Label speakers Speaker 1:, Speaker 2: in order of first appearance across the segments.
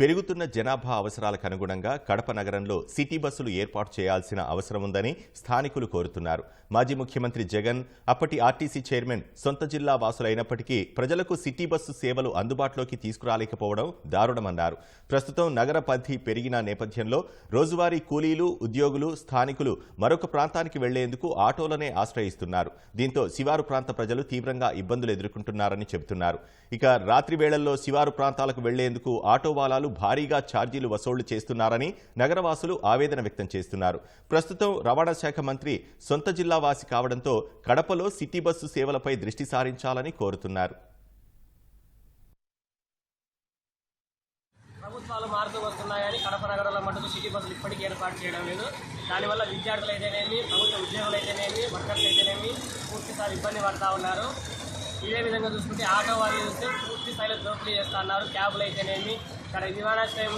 Speaker 1: పెరుగుతున్న జనాభా అవసరాలకు అనుగుణంగా కడప నగరంలో సిటీ బస్సులు ఏర్పాటు చేయాల్సిన అవసరం ఉందని స్థానికులు కోరుతున్నారు. మాజీ ముఖ్యమంత్రి జగన్ అప్పటి ఆర్టీసీ చైర్మన్ సొంత జిల్లా వాసులైనప్పటికీ ప్రజలకు సిటీ బస్సు సేవలు అందుబాటులోకి తీసుకురాలేకపోవడం దారుణమన్నారు. ప్రస్తుతం నగర పరిధి పెరిగిన నేపథ్యంలో రోజువారీ కూలీలు ఉద్యోగులు స్థానికులు మరొక ప్రాంతానికి వెళ్ళేందుకు ఆటోలనే ఆశ్రయిస్తున్నారు. దీంతో శివారు ప్రాంత ప్రజలు తీవ్రంగా ఇబ్బందులు ఎదుర్కొంటున్నారని చెబుతున్నారు. ఇక రాత్రి వేళల్లో శివారు ప్రాంతాలకు వెళ్ళేందుకు ఆటోవాలాలు భారీగా ఛార్జీలు వసూళ్ళు చేస్తున్నారని నగరవాసులు ఆవేదన వ్యక్తం చేస్తున్నారు. ప్రస్తుతం రవాణా శాఖ మంత్రి సొంత జిల్లా వాసి కావడంతో కడపలో సిటీ బస్సు సేవలపై దృష్టి సారించాలని కోరుతున్నారు.
Speaker 2: ప్రభుత్వాలు మారుతూ వస్తున్నాయని కడప నగరంలో మటుకు సిటీ బస్సులు ఇప్పటికీ ఏర్పాటు చేయడం లేదు. దానివల్ల విద్యార్థులు అయితేనేమి ప్రభుత్వ ఉద్యోగులు అయితేనేమి వర్కర్స్ అయితేనేమి పూర్తి స్థాయి ఇబ్బంది పడతా ఉన్నారు. ఇదే విధంగా చూసుకుంటే ఆటో వాళ్ళు చూస్తే పూర్తి స్థాయిలో దోపిడీ చేస్తా ఉన్నారు క్యాబులు అయితేనేమి ఇక్కడ విమానాశ్రయం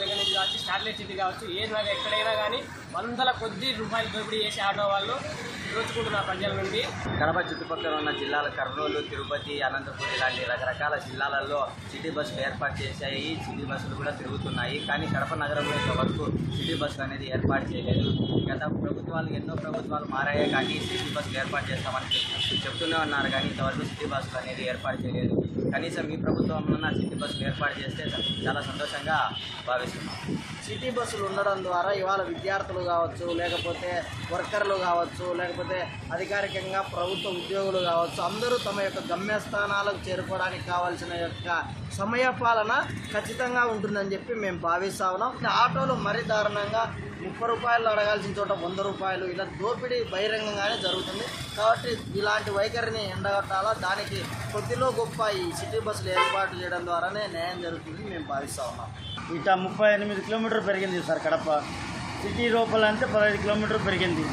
Speaker 2: దగ్గర నుంచి కావచ్చు స్టాట్లెట్ సిటీ కావచ్చు ఏ ఎక్కడైనా కానీ వందల కొద్ది రూపాయలు దోపిడీ చేసి ఆటో వాళ్ళు దోచుకుంటున్నారు ప్రజల నుండి.
Speaker 3: కడప చుట్టుపక్కల ఉన్న జిల్లాల కర్నూలు తిరుపతి అనంతపురం ఇలాంటి రకరకాల జిల్లాలలో సిటీ బస్సులు ఏర్పాటు చేశాయి. సిటీ బస్సులు కూడా తిరుగుతున్నాయి. కానీ కడప నగరంలో ఇంతవరకు సిటీ బస్సులు అనేది ఏర్పాటు చేయలేదు. గత ప్రభుత్వాలు ఎన్నో ప్రభుత్వాలు మారాయే. కానీ సిటీ బస్సులు ఏర్పాటు చేస్తామని చెప్తూనే ఉన్నారు. కానీ ఇంతవరకు సిటీ బస్సులు అనేది ఏర్పాటు చేయలేదు. కనీసం ఈ ప్రభుత్వంలో సిటీ బస్సులు ఏర్పాటు చేస్తే చాలా సంతోషంగా భావిస్తున్నాం.
Speaker 4: సిటీ బస్సులు ఉండడం ద్వారా ఇవాళ విద్యార్థులు కావచ్చు లేకపోతే వర్కర్లు కావచ్చు లేకపోతే అధికారికంగా ప్రభుత్వ ఉద్యోగులు కావచ్చు అందరూ తమ యొక్క గమ్యస్థానాలకు చేరుకోవడానికి కావాల్సిన యొక్క సమయపాలన ఖచ్చితంగా ఉంటుందని చెప్పి మేము భావిస్తా ఉన్నాం. ఆటోలు మరీ దారుణంగా ముప్పై రూపాయలు అడగాల్సిన చోట వంద రూపాయలు ఇలా దోపిడీ బహిరంగంగానే జరుగుతుంది. కాబట్టి ఇలాంటి వైఖరిని ఎండగట్టాలా? దానికి కొద్దిలో గొప్ప ఈ సిటీ బస్సులు ఏర్పాటు చేయడం ద్వారానే న్యాయం జరుగుతుందని మేము భావిస్తా ఉన్నాం.
Speaker 5: ఇట ముప్పై ఎనిమిది కిలోమీటర్ పెరిగింది సార్ కడప. సిటీ లోపల అంటే పదహైదు కిలోమీటర్ పెరిగింది.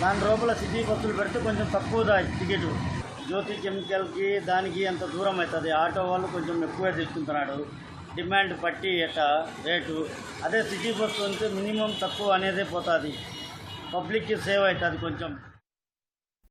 Speaker 5: దాని లోపల సిటీ బస్సులు పెడితే కొంచెం తక్కువ టికెట్? జ్యోతి కెమికల్కి దానికి అంత దూరం అవుతుంది ఆటో వాళ్ళు కొంచెం ఎక్కువే తీసుకుంటున్నాడు. డిమాండ్ పట్టి ఎట రేటు. అదే సిటీ బస్సు అంటే మినిమం తక్కువ అనేదే పోతుంది. పబ్లిక్కి సేవ్ అవుతుంది కొంచెం.